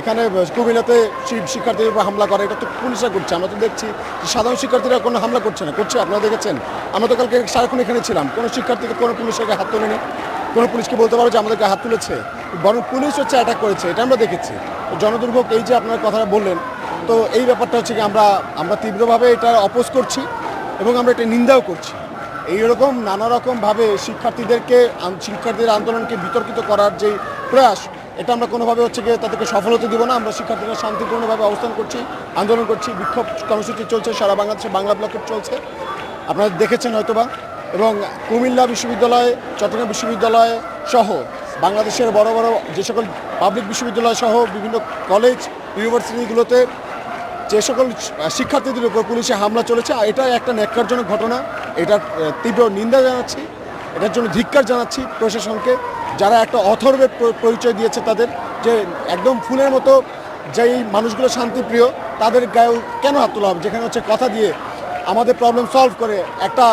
এখানে কুমিল্লাতে শিক্ষার্থীদের উপর হামলা করে, এটা তো পুলিশরা করছে। আমরা তো দেখছি সাধারণ শিক্ষার্থীরা কোনো হামলা করছে না। করছে, আপনারা দেখেছেন? আমরা তো কালকে সারাক্ষণ এখানে ছিলাম। কোনো শিক্ষার্থীকে, কোনো পুলিশের গায়ে হাত তোলেনি। কোনো পুলিশকে বলতে পারো যে আমাদেরকে হাত তুলেছে? বরং পুলিশ হচ্ছে অ্যাটাক করেছে, এটা আমরা দেখেছি। জনদুর্ভোগ, এই যে আপনার কথা বললেন, তো এই ব্যাপারটা হচ্ছে কি আমরা আমরা তীব্রভাবে এটা অপোজ করছি এবং আমরা এটা নিন্দাও করছি। এইরকম নানা রকমভাবে শিক্ষার্থীদেরকে শিক্ষার্থীদের আন্দোলনকে বিতর্কিত করার যে প্রয়াস এটা আমরা কোনোভাবে হচ্ছে গিয়ে তাদেরকে সফল হতে দিব না, আমরা শিক্ষার্থীরা শান্তিপূর্ণভাবে অবস্থান করছি, আন্দোলন করছি, বিক্ষোভ কর্মসূচি চলছে, সারা বাংলাদেশে বাংলা ব্লকেট চলছে। আপনারা দেখেছেন হয়তোবা, এবং কুমিল্লা বিশ্ববিদ্যালয়, চট্টগ্রাম বিশ্ববিদ্যালয় সহ বাংলাদেশের বড় বড় যে সকল পাবলিক বিশ্ববিদ্যালয় সহ বিভিন্ন কলেজ, ইউনিভার্সিটিগুলোতে যে সকল শিক্ষার্থীদের উপর পুলিশে হামলা চলেছে এটা একটা ন্যাক্কারজনক ঘটনা। এটার তীব্র নিন্দা জানাচ্ছি, এটার জন্য ধিক্কার জানাচ্ছি প্রশাসনকে। যারা একটা অথর্বের পরিচয় দিয়েছে তাদের, যে একদম ফুলের মতো যেই মানুষগুলো শান্তিপ্রিয়, তাদের গায়েও কেন হাত তোলা হবে? যেখানে হচ্ছে কথা দিয়ে আমাদের প্রবলেম সলভ করে একটা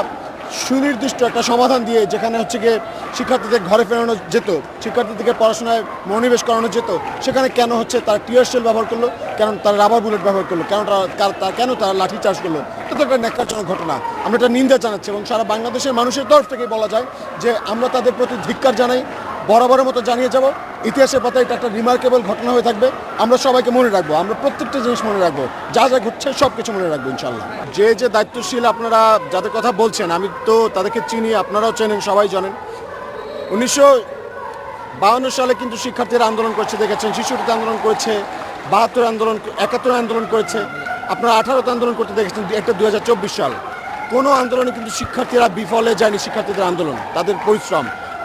সুনির্দিষ্ট একটা সমাধান দিয়ে যেখানে হচ্ছে গিয়ে শিক্ষার্থীদের ঘরে ফেরানো যেত, শিক্ষার্থীদেরকে পড়াশোনায় মনোনিবেশ করানো যেত, সেখানে কেন হচ্ছে তারা টিয়ার শেল ব্যবহার করল, কেন তারা রাবার বুলেট ব্যবহার করল, কেন তারা কেন তারা লাঠি চার্জ করল? এটা তো একটা ন্যাক্কারজনক ঘটনা। আমরা এটা নিন্দা জানাচ্ছি এবং সারা বাংলাদেশের মানুষের তরফ থেকে বলা যায় যে আমরা তাদের প্রতি ধিক্কার জানাই বরাবরের মতো জানিয়ে যাব, ইতিহাসের পাতায় এটা একটা রিমার্কেবল ঘটনা হয়ে থাকবে। আমরা সবাইকে মনে রাখব, আমরা প্রত্যেকটা জিনিস মনে রাখব, যা যা ঘটছে সব কিছু মনে রাখব ইনশাল্লাহ যে যে দায়িত্বশীল আপনারা যাদের কথা বলছেন, আমি তো তাদেরকে চিনি, আপনারাও চেনেন, সবাই জানেন। উনিশশো বাহান্ন সালে কিন্তু শিক্ষার্থীরা আন্দোলন করছে, দেখেছেন, শিশুটিতে আন্দোলন করেছে, বাহাত্তর আন্দোলন, একাত্তর আন্দোলন করেছে, আপনারা আঠারোতে আন্দোলন করতে দেখেছেন একটা দু হাজার চব্বিশ সাল। কোনো আন্দোলনে কিন্তু শিক্ষার্থীরা বিফলে যায়নি, শিক্ষার্থীদের আন্দোলন, তাদের পরিশ্রম।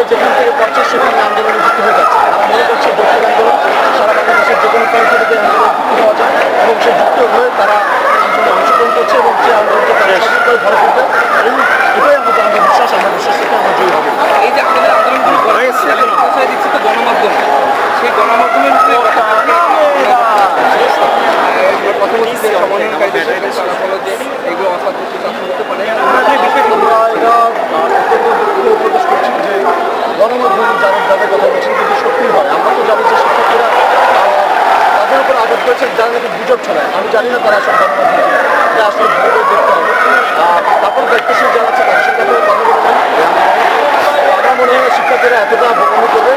যে যেখান থেকে পারছে সেখানে আন্দোলনে যুক্ত হয়ে যাচ্ছে। তারা মনে করছে যৌক্তিক আন্দোলন সারা বাংলাদেশের যে কোনো প্রান্ত থেকে আন্দোলনে যুক্ত হওয়া যায় এবং সে যুক্ত হয়ে তারা আন্দোলনে অংশগ্রহণ করছে এবং সেই আন্দোলনকে তারা করে ঘরে ফিরবে এই এটাই আমাদের আমাদের বিশ্বাস আমরা বিশ্বাস থেকে আমরা জয়ী হবে। এই যে আপনাদের আন্দোলনগুলো করা হয়েছে প্রশ্রয় দিচ্ছে তো গণমাধ্যম। সেই গণমাধ্যমের কথা কথা বলছি যে সমন্বয়কারীদের সাথে তারা বলো যে এগুলো অসাধু শাসন হতে পারে আমরা এটা আহ, অত্যন্ত দুঃখ প্রকাশ করছি যে গণমাধ্যম যারা যাদের কথা বলছেন কিন্তু সত্যি হয় আমরা তো জানি যে শিক্ষার্থীরা আহ, তাদের উপর আঘাত করেছে যারা নাকি গুজব ছড়ায় আমি সম্ভব না তারা আসলে গণমাধ্যম কি। এটা দেখতে হবে তারপর দায়িত্বশীল যারা আছে, তাদের আপনারা কথা বলে নেন। আমার মনে হয় শিক্ষার্থীরা এতটা বোকামি করবে,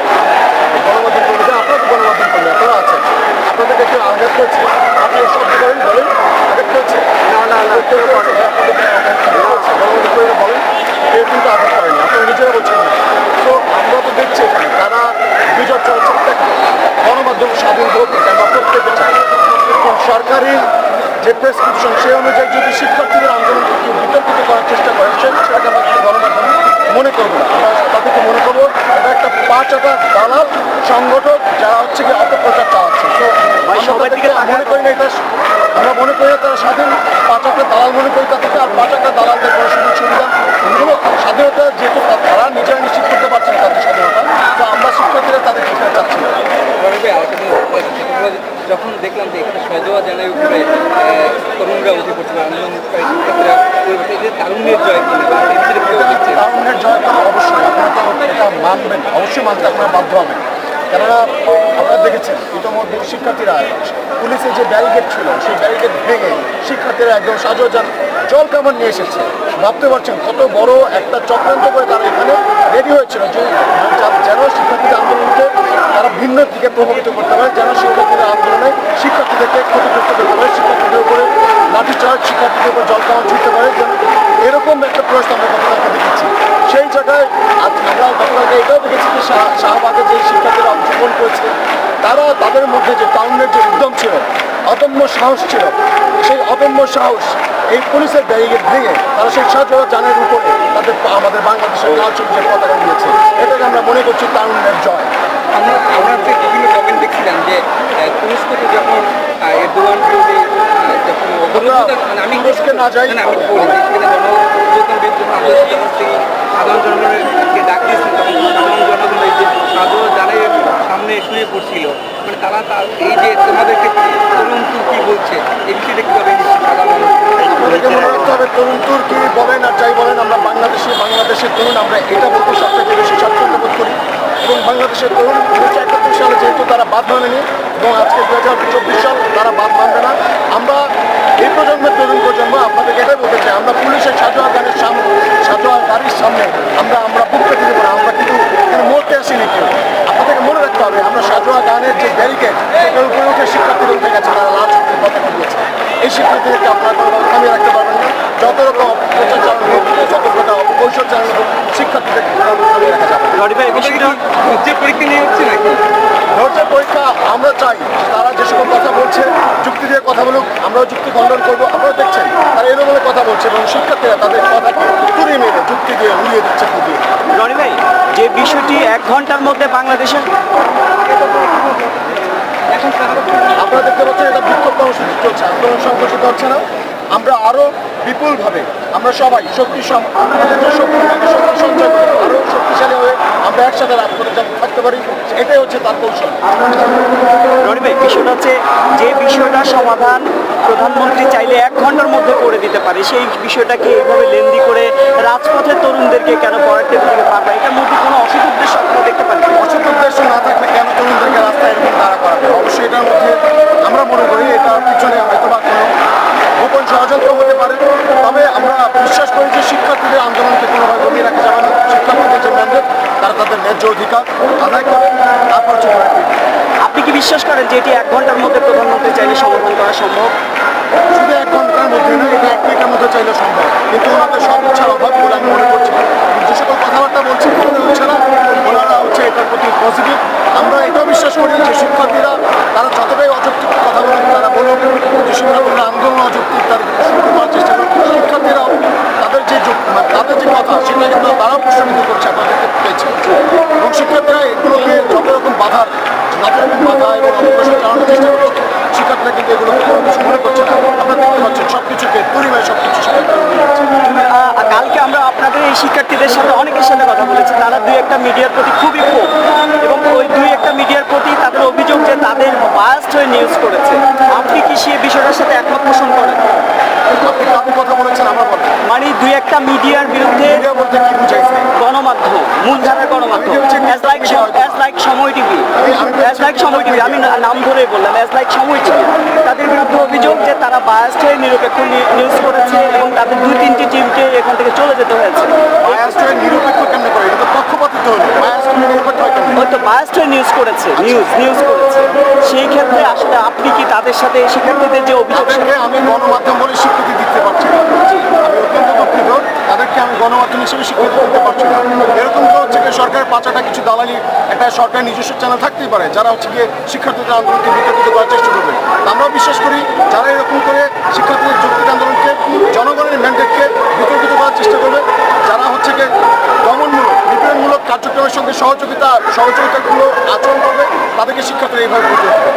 গণমাধ্যম করবে যে আপনারা তো গণমাধ্যম করবে আপনারা আছেন। আপনাদেরকে কেউ আঘাত করছে। আপনি সব করেন বলেন, আঘাত করছে। না না না কেউ করে আপনাদেরকে আঘাত করেছে গণমাধ্যম করে বলেন কেউ কিন্তু আঘাত করেনি আপনারা নিজেরা বলছেন না তো আমরা তো দেখছি এখানে তারা গুজব চলছে দেখেন গণমাধ্যম স্বাধীন হোক এটা আমরা প্রত্যেকে চাই এখন সরকারি যে প্রেসক্রিপশন সেই অনুযায়ী যদি শিক্ষার্থীদের আন্দোলনকে কেউ বিতর্কিত করার চেষ্টা করে সে- সেটাকে আমরা গণমাধ্যম মনে করব না। আমরা তাদেরকে মনে করব এটা একটা পাঁচ হাজার দালাল সংগঠক যারা হচ্ছে কি অপপ্রচার চালাচ্ছে। তো মনে করি না এটা আমরা মনে করি তারা স্বাধীন পাঁচ একটা দালাল মনে করি তাদেরকে আর পাঁচ একটা দালালদের কোনো সুযোগ সুবিধা স্বাধীনতা যেহেতু তা- তারা নিজেরা নিশ্চিত করতে পারছে না তাদের স্বাধীনতা তো আমরা শিক্ষার্থীরা তাদের ক্ষেত্রে চাচ্ছি না রণবে আরেকটা জিনিস বলা যাচ্ছে, সেটা হলো যে যখন দেখলাম যে এখানে সজোয়া জানের উপরে আহ, তরুণরা উঠে পড়ছিল আন্দোলনকারী শিক্ষার্থীরা পরিবর্তে যে তারুণ্যের জয় কিনা বা এই বিষয়ে কেউ দেখছে তারুণ্যের জয় তো অবশ্যই আপনারা তো এটা মানবেন অবশ্যই মানতে আপনারা বাধ্য হবেন। কেননা, আপনারা দেখেছেন, ইতিমধ্যে শিক্ষার্থীরা পুলিশের যে ব্যারিকেড ছিল, সেই ব্যারিকেড ভেঙে শিক্ষার্থীরা একদম সাজোজান জল কামান নিয়ে এসেছে। ভাবতে পারছেন, কত বড় একটা চক্রান্ত করে তারা এখানে রেডি হয়েছিল, যে যেন শিক্ষার্থীদের আন্দোলনকে তারা ভিন্ন দিকে প্রভাবিত করতে পারে, যেন শিক্ষার্থীদের আন্দোলনে শিক্ষার্থীদেরকে ক্ষতিগ্রস্ত করতে পারে, শিক্ষার্থীদের উপরে লাঠিচার্জ, শিক্ষার্থীদের উপর জল কামান ছুটতে পারে এরকম একটা প্রয়াস আমরা গতকালকে দেখেছি। সেই জায়গায় আজ আমরা গতকালকে এটাও দেখেছি যে শাহ- শাহবাগে যে শিক্ষার্থীরা অংশগ্রহণ করেছে তারা তাদের মধ্যে যে টাউনের যে উদ্যম ছিল অদম্য সাহস ছিল সেই অদম্য সাহস এই পুলিশের ব্যারিকেড ভেঙে তারা সেই সাজোয়া জানের উপরে তাদের আমাদের বাংলাদেশের লাল সবুজের পতাকা দিয়েছে এটাকে আমরা মনে করছি তারুণ্যের জয় আমরা আমরা যে বিভিন্ন কমেন্ট দেখছিলাম যে আহ, তুরস্কতে যখন এরদোয়ান বিরোধী মানে আমি তুরস্কে না যাই। আমি বলি যখন সাধারণ জনগণকে ডাক দিয়েছেন সাধারণ জনগণ এই যে সাধারণ জানের সামনে শুয়ে পড়ছিল। মানে তারা তার এই যে তোমাদেরকে তরুণ তুর্কি বলছে? এই বিষয়টা কীভাবে মনে রাখতে হবে তরুণ তুর্কি বলেন আর যাই বলেন, আমরা বাংলাদেশি বাংলাদেশের তরুণ, আমরা এটা বলতে সবথেকে বেশি স্বাচ্ছন্দ্য বোধ করি। এবং বাংলাদেশের তরুণ উনিশশো একাত্তর সালে যেহেতু তারা বাদ মানেনি, এবং আজকে দু হাজার চব্বিশ সাল তারা বাদ মানবে না, আমরা এই প্রজন্মের তরুণ প্রজন্ম আপনাদেরকে এটাই বলতে চাই, আমরা পুলিশের সাজোয়া গানের সামনে সাজোয়া গাড়ির সামনে আমরা আমরা বুক পেতে দেবো না আমরা কিন্তু এখানে মরতে আসিনি কেউ। আপনাদেরকে মনে রাখতে হবে আমরা সাজোয়া গানের যে ব্যারিকেড সেটার উপরে উঠে শিক্ষার্থীরা উঠে গেছে তারা লাল সত্যি কথা দিয়েছে এই শিক্ষার্থীদেরকে আপনারা কোনো থামিয়ে রাখতে পারবেন না। যত রকম অপপ্রচার চালানো হোক যত প্রকার অপকৌশল চালানো হোক শিক্ষার্থীদেরকে থামিয়ে রাখা যাবে পরীক্ষা নিয়ে হচ্ছে নাকি? ধৈর্যের পরীক্ষা আমরা চাই তারা যে সকল কথা বলছে যুক্তি দিয়ে কথা বলুক আমরাও যুক্তি খণ্ডন করব আপনারা দেখছেন তারা এলোমেলো কথা বলছে এবং শিক্ষার্থীরা তাদের কথাকে মেরে উড়িয়ে দিচ্ছে রনি ভাই যে বিষয়টি এক ঘণ্টার মধ্যে বাংলাদেশের আপনারা দেখতে পাচ্ছেন এটা বিক্ষোভ কর্মসূচি চলছে আন্দোলন সংঘটিত হচ্ছে না। আমরা আরও বিপুলভাবে আমরা সবাই শক্তি সঞ্চয় করে শক্তিশালী হয়ে আমরা একসাথে রাত করে থাকতে পারি এটাই হচ্ছে তার কৌশল। ভাই বিষয়টা হচ্ছে যে বিষয়টা সমাধান প্রধানমন্ত্রী চাইলে এক ঘণ্টার মধ্যে করে দিতে পারে সেই বিষয়টাকে এইভাবে লেন্দি করে রাজপথের তরুণদেরকে কেন পরের টেবিল থেকে পারবে? এটার মধ্যে কোনো অসুখ উদ্দেশ্য আপনারা দেখতে পারেন অসৎ উদ্দেশ্য না থাকলে কেন তরুণদেরকে রাস্তায় এরকম দাঁড়া করাবে? অবশ্যই এটার মধ্যে আমরা মনে করি এটার পিছনে হয়তো বা কোনো গোপন ষড়যন্ত্র হতে পারে। তবে আমরা বিশ্বাস করি যে শিক্ষার্থীদের আন্দোলনকে কোনোভাবে দমিয়ে রাখা যাবে না। শিক্ষার্থীদের যে ম্যান্ডেট তারা তাদের ন্যায্য অধিকার আদায় করে তারপর ঠিক। আপনি কি বিশ্বাস করেন যে এটি এক ঘণ্টার মধ্যে চাইলে সম্ভব। কিন্তু ওনাদের সব ইচ্ছার অভাব বলে আমি মনে করছি যে সকল কথাবার্তা বলছি ওনারা হচ্ছে এটার প্রতি পজিটিভ আমরা এটাও বিশ্বাস করি যে শিক্ষার্থীরা, তারা যতটাই অযৌক্তিক কথা বলুন তারা বলুন যে শিক্ষার্থীরা আন্দোলন অযৌক্তিক শুনতে করার চেষ্টা করুন শিক্ষার্থীরাও তাদের যে মানে তাদের যে কথা, সেটা কিন্তু তারাও প্রশ্নিত করছে দেখতে পেয়েছেন। এবং শিক্ষার্থীরা এগুলোকে যত রকম বাধার, যত রকম বাধা এবং অপপ্রশ্ন চালানোর চেষ্টা করছে শিক্ষার্থীরা কিন্তু এগুলো কোনো কিছু মনে করছে না আপনারা দেখতে পাচ্ছেন সব কিছুকে পরিমাণে সব কিছু শিক্ষার্থীরা নিয়ে যাচ্ছে আহ, কালকে আমরা আপনাদের এই শিক্ষার্থীদের সাথে অনেকের সাথে কথা বলেছি তারা দুই একটা মিডিয়ার প্রতি খুবই ক্ষোভ। এবং ওই দুই একটা মিডিয়ার প্রতি তাদের অভিযোগ যে তাদের বায়াস্ট হয়ে নিউজ করেছে। আপনি কি সেই বিষয়টার সাথে একমত পোষণ করেন? আপনি আপনি কথা বলেছেন আমার মানে দুই একটা মিডিয়ার বিরুদ্ধে গণমাধ্যম মূলধারার গণমাধ্যম as like as like Somoy TV as like Somoy TV আমি নাম ধরেই বললাম অ্যাজ লাইক সময় টিভি। তাদের বিরুদ্ধে অভিযোগ যে তারা বায়াস্ট হয়ে নিরপেক্ষ নিউজ করেছে এবং তাদের দুই তিনটি টিমকে এখান থেকে চলে যেতে হয়েছে। হয়ে নিরপেক্ষ হয়তো বায়াস্ট নিউজ করেছে নিউজ নিউজ করেছে। সেই ক্ষেত্রে আসলে আপনি কি তাদের সাথে শিক্ষার্থীদের যে অভিযোগ আমি গণমাধ্যম বলে স্বীকৃতি দিতে পারছি না। আমি অত্যন্ত দুঃখিত। তাদেরকে আমি গণমাধ্যম হিসেবে স্বীকৃতি দিতে পারছি না। এরকম তো সরকারের পাঁচাটা কিছু দালালি একটা সরকারের নিজস্ব চ্যানেল থাকতেই পারে, যারা হচ্ছে গিয়ে শিক্ষার্থীদের আন্দোলনকে বিতর্কিত করার চেষ্টা করবে। আমরাও বিশ্বাস করি যারা এরকম করে শিক্ষার্থীদের যৌক্তিক আন্দোলনকে, জনগণের ম্যান্ডেটকে বিতর্কিত করার চেষ্টা করবে, যারা হচ্ছে গিয়ে দমনমূলক নিপীড়নমূলক কার্যক্রমের সঙ্গে সহযোগিতা সহযোগিতাগুলো আচরণ করবে, তাদেরকে শিক্ষার্থীরা এইভাবে বুঝতে হবে